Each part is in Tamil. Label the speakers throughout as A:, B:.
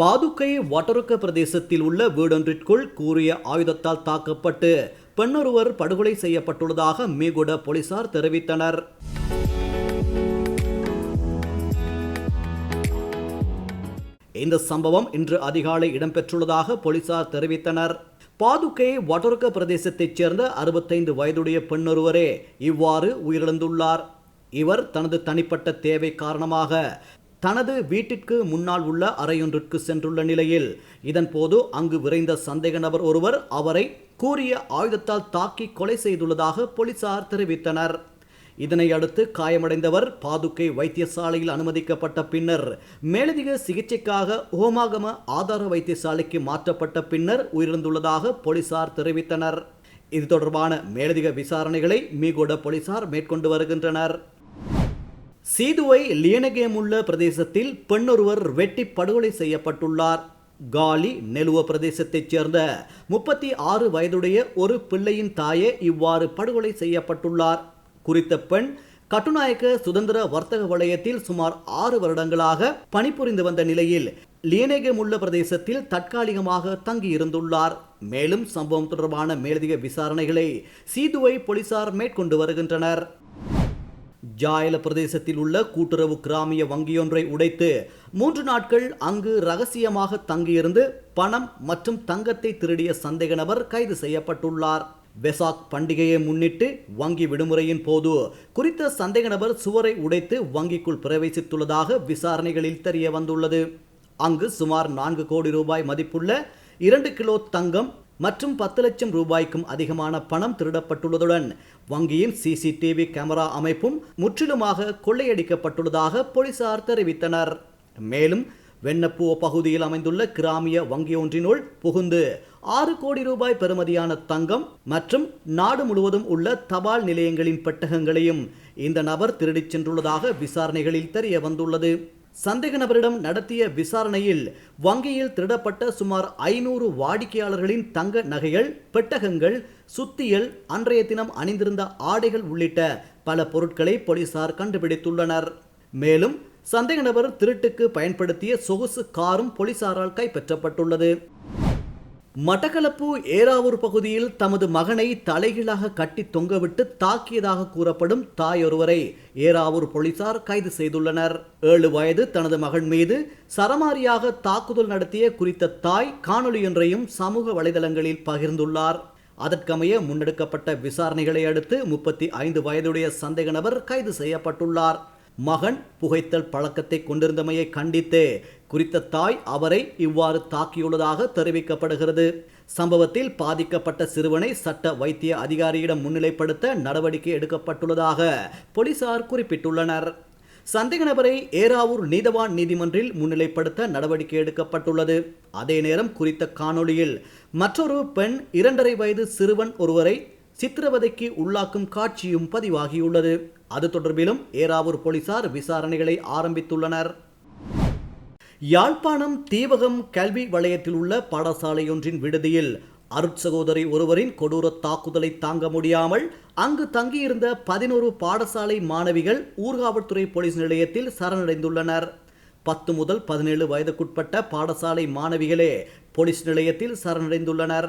A: பாதுக்கை வட்டருக்க பிரதேசத்தில் உள்ள வீடொன்றிற்குள் கூறிய ஆயுதத்தால் தாக்கப்பட்டு பெண்ணொருவர் படுகொலை செய்யப்பட்டுள்ளதாக மீகுட போலீசார் தெரிவித்தனர். இந்த சம்பவம் இன்று அதிகாலை இடம்பெற்றுள்ளதாக போலீசார் தெரிவித்தனர். பாதுகை வட்டருக்க பிரதேசத்தைச் சேர்ந்த அறுபத்தைந்து வயதுடைய பெண்ணொருவரே இவ்வாறு உயிரிழந்துள்ளார். இவர் தனது தனிப்பட்ட தேவை காரணமாக தனது வீட்டிற்கு முன்னால் உள்ள அறையொன்றிற்கு சென்றுள்ள நிலையில் இதன்போது அங்கு விரைந்த சந்தேக நபர் ஒருவர் அவரை கூறிய ஆயுதத்தால் தாக்கி கொலை செய்துள்ளதாக போலீசார் தெரிவித்தனர். இதனை அடுத்து காயமடைந்தவர் பாதுகை வைத்தியசாலையில் அனுமதிக்கப்பட்ட பின்னர் மேலதிக சிகிச்சைக்காக ஹோமாகம ஆதார வைத்தியசாலைக்கு மாற்றப்பட்ட பின்னர் உயிரிழந்துள்ளதாக போலீசார் தெரிவித்தனர். இது தொடர்பான மேலதிக விசாரணைகளை மீகோட போலீசார் மேற்கொண்டு வருகின்றனர். சீதுவை லியனகேமுள்ள பிரதேசத்தில் பெண்ணொருவர் வெட்டி படுகொலை செய்யப்பட்டுள்ளார். காலி நெலுவ பிரதேசத்தைச் சேர்ந்த முப்பத்தி ஆறு வயதுடைய ஒரு பிள்ளையின் தாயே இவ்வாறு படுகொலை செய்யப்பட்டுள்ளார். குறித்த பெண் கட்டுநாயக்க சுதந்திர வர்த்தக வலயத்தில் சுமார் ஆறு வருடங்களாக பணிபுரிந்து வந்த நிலையில் லியனேகமுள்ள பிரதேசத்தில் தற்காலிகமாக தங்கியிருந்துள்ளார். மேலும் சம்பவம் தொடர்பான மேலதிக விசாரணைகளை சீதுவை போலீசார் மேற்கொண்டு வருகின்றனர். ஜாயல பிரதேசத்தில் உள்ள கூட்டுறவு கிராமிய வங்கியொன்றை உடைத்து மூன்று நாட்கள் அங்கு ரகசியமாக தங்கியிருந்து பணம் மற்றும் தங்கத்தை திருடிய சந்தேக நபர் கைது செய்யப்பட்டுள்ளார். வெசாக் பண்டிகையை முன்னிட்டு வங்கி விடுமுறையின் போது குறித்த சந்தேக நபர் சுவரை உடைத்து வங்கிக்குள் பிரவேசித்துள்ளதாக விசாரணைகளில் தெரிய வந்துள்ளது. அங்கு சுமார் நான்கு கோடி ரூபாய் மதிப்புள்ள இரண்டு கிலோ தங்கம் மற்றும் பத்து லட்சம் ரூபாய்க்கும் அதிகமான பணம் திருடப்பட்டுள்ளதுடன் வங்கியின் சிசிடிவி கேமரா அமைப்பும் முற்றிலுமாக கொள்ளையடிக்கப்பட்டுள்ளதாக போலீசார் தெரிவித்தனர். மேலும் வெண்ணப்பூ பகுதியில் அமைந்துள்ள கிராமிய வங்கி ஒன்றினுள் புகுந்து ஆறு கோடி ரூபாய் பெறுமதியான தங்கம் மற்றும் நாடு முழுவதும் உள்ள தபால் நிலையங்களின் பெட்டகங்களையும் இந்த நபர் திருடிச் சென்றுள்ளதாக விசாரணைகளில் தெரிய வந்துள்ளது. சந்தேக நபரிடம் நடத்திய விசாரணையில் வங்கியில் திருடப்பட்ட சுமார் ஐநூறு வாடிக்கையாளர்களின் தங்க நகைகள் பெட்டகங்கள் சுத்தியல் அன்றைய தினம் அணிந்திருந்த ஆடைகள் உள்ளிட்ட பல பொருட்களை போலீசார் கண்டுபிடித்துள்ளனர். மேலும் சந்தேக நபர் திருட்டுக்கு பயன்படுத்திய சொகுசு காரும் போலீசாரால் கைப்பற்றப்பட்டுள்ளது. மட்டக்களப்பு ஏராவூர் பகுதியில் தமது மகனை தலைகீழாக கட்டி தொங்கவிட்டு தாக்கியதாக கூறப்படும் தாயொருவரை ஏராவூர் போலீசார் கைது செய்துள்ளனர். ஏழு வயது தனது மகன் மீது சரமாரியாக தாக்குதல் நடத்திய குறித்த தாய் காணொலியொன்றையும் சமூக வலைதளங்களில் பகிர்ந்துள்ளார். அதற்கமைய முன்னெடுக்கப்பட்ட விசாரணைகளை அடுத்து முப்பத்தி ஐந்து வயதுடைய சந்தேக நபர் கைது செய்யப்பட்டுள்ளார். மகன் புகைத்தல் பழக்கத்தை கொண்டிருந்தமையை கண்டித்து குறித்த தாய் அவரை இவ்வாறு தாக்கியுள்ளதாக தெரிவிக்கப்படுகிறது. சம்பவத்தில் பாதிக்கப்பட்ட சிறுவனை சட்ட வைத்திய அதிகாரியிடம் முன்னிலைப்படுத்த நடவடிக்கை எடுக்கப்பட்டுள்ளதாக போலீசார் குறிப்பிட்டுள்ளனர். சந்தேக நபரை ஏராவூர் நீதவான் நீதிமன்றில் முன்னிலைப்படுத்த நடவடிக்கை எடுக்கப்பட்டுள்ளது. அதே நேரம் குறித்த காணொளியில் மற்றொரு பெண் இரண்டரை வயது சிறுவன் ஒருவரை சித்திரவதைக்கு உள்ளாக்கும் காட்சியும் பதிவாகியுள்ளது. அது தொடர்பிலும் ஏராவூர் போலீசார் விசாரணைகளை ஆரம்பித்துள்ளனர். யாழ்ப்பாணம் தீவகம் கல்வி வலயத்தில் உள்ள பாடசாலையொன்றின் விடுதியில் அருட்சகோதரி ஒருவரின் கொடூர தாக்குதலை தாங்க முடியாமல் அங்கு தங்கியிருந்த பதினோரு பாடசாலை மாணவிகள் ஊர்காவல்துறை போலீஸ் நிலையத்தில் சரணடைந்துள்ளனர். பத்து முதல் பதினேழு வயதுக்குட்பட்ட பாடசாலை மாணவிகளே போலீஸ் நிலையத்தில் சரணடைந்துள்ளனர்.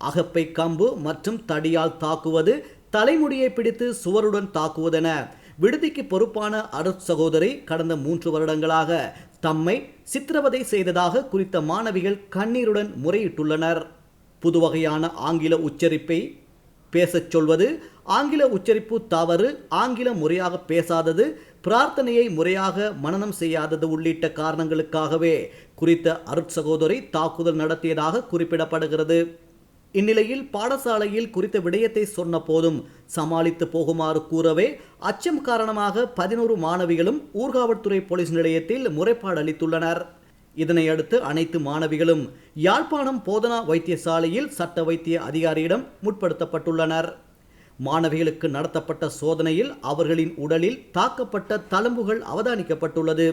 A: அகப்பை கம்பு மற்றும் தடியால் தாக்குவது தலைமுடியை பிடித்து சுவருடன் தாக்குவதென விடுதிக்கு பொறுப்பான அருட் சகோதரி கடந்த மூன்று வருடங்களாக தம்மை சித்திரவதை செய்ததாக குறித்த மாணவிகள் கண்ணீருடன் முறையிட்டுள்ளனர். புதுவகையான ஆங்கில உச்சரிப்பை பேசச் சொல்வது ஆங்கில உச்சரிப்பு தவறு ஆங்கில முறையாக பேசாதது பிரார்த்தனையை முறையாக மனனம் செய்யாதது உள்ளிட்ட காரணங்களுக்காகவே குறித்த அருட்சகோதரி தாக்குதல் நடத்தியதாக குறிப்பிடப்படுகிறது. இந்நிலையில் பாடசாலையில் குறித்த விடயத்தை சொன்ன போதும் சமாளித்து போகுமாறு கூறவே அச்சம் காரணமாக பதினோரு மாணவிகளும் ஊர்காவல்துறை போலீஸ் நிலையத்தில் முறைப்பாடு அளித்துள்ளனர். இதனையடுத்து அனைத்து மாணவிகளும் யாழ்ப்பாணம் போதனா வைத்தியசாலையில் சட்ட வைத்திய அதிகாரியிடம் முற்படுத்தப்பட்டுள்ளனர். மாணவிகளுக்கு நடத்தப்பட்ட சோதனையில் அவர்களின் உடலில் தாக்கப்பட்ட தழும்புகள் அவதானிக்கப்பட்டுள்ளது.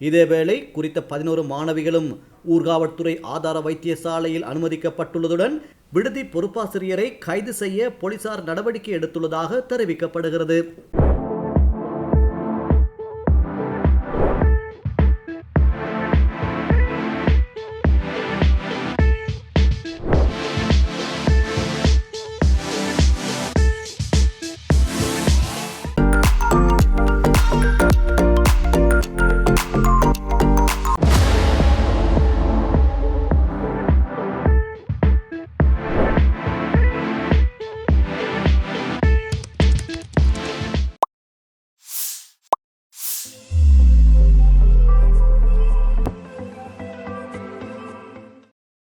A: இதேவேளை குறித்த பதினோரு மாணவிகளும் ஊர்காவல்துறை ஆதார வைத்தியசாலையில் அனுமதிக்கப்பட்டுள்ளதுடன் விடுதி பொறுப்பாசிரியரை கைது செய்ய போலீசார் நடவடிக்கை எடுத்துள்ளதாக தெரிவிக்கப்படுகிறது.